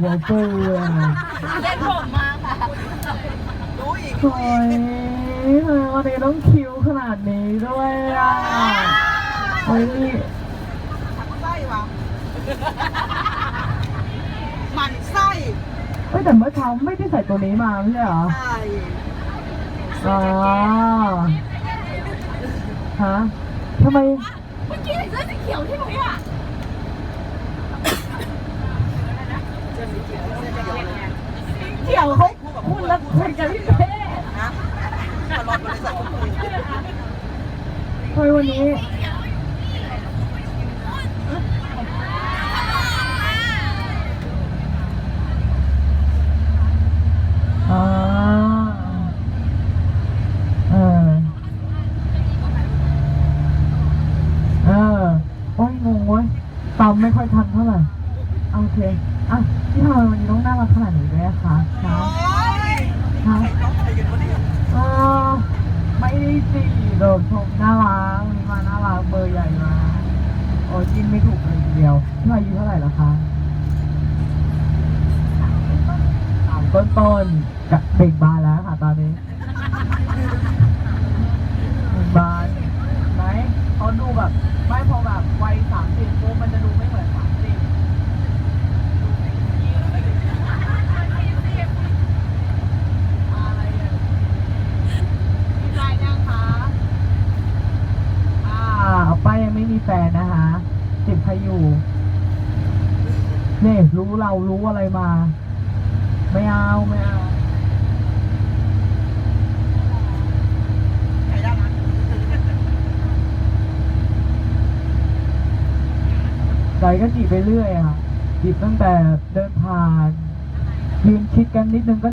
หัวปูเลยเล่นผมมาค่ะรู้อีกโอ้ยทำไมวันนี้ต้องคิวขนาดนี้ด้วยอะโอ้ยนี่ไส้วะหมันไส้เอ้ยแต่เมื่อเช้าไม่ได้ใส่ตัวนี้มาไม่ใช่เหรอไส้อ๋อฮะทำไมเมื่อกี้ใส่เสื้อสีเขียวที่หนูอะ เกี่ยวเขาพูดแล้วคุยกันพี่เป้นะตลอดบริษัทคุณทำไมวันนี้อ่าเออออโอ้ยงงเว้ยตามไม่ค่อยทันเท่าไหร่ โอเค อะพี่ทำไมวันนี้ต้องน่ารักขนาดนี้ด้วยอะคะคะคะใครน้องใครกันวะเนี่ยเออไม่ได้สิโดดชมน่ารักวันนี้มาน่ารักเบอร์ใหญ่มาโอ้ยกินไม่ถูกเลยทีเดียวพี่อายุเท่าไหร่แล้วคะสามต้นต้นๆกับเบ่งบานแล้วค่ะตอนนี้เบ่งบานไหมเขาดูแบบไม่พอแบบวัยสามสิบปุ๊บมันจะดูไม่เหมือนสามสิบอะไรอะพี่ชายยังคะอ่าป้ายังไมีแฟนนะคะสิบใครอยู่เนี่ยรู้เรารู้อะไรมา ไม่เอา ไม่เอาใจก็จีบไปเรื่อยอะค่ะจีบตั้งแต่เดินผ่านยืนชิดกันนิดนึงก็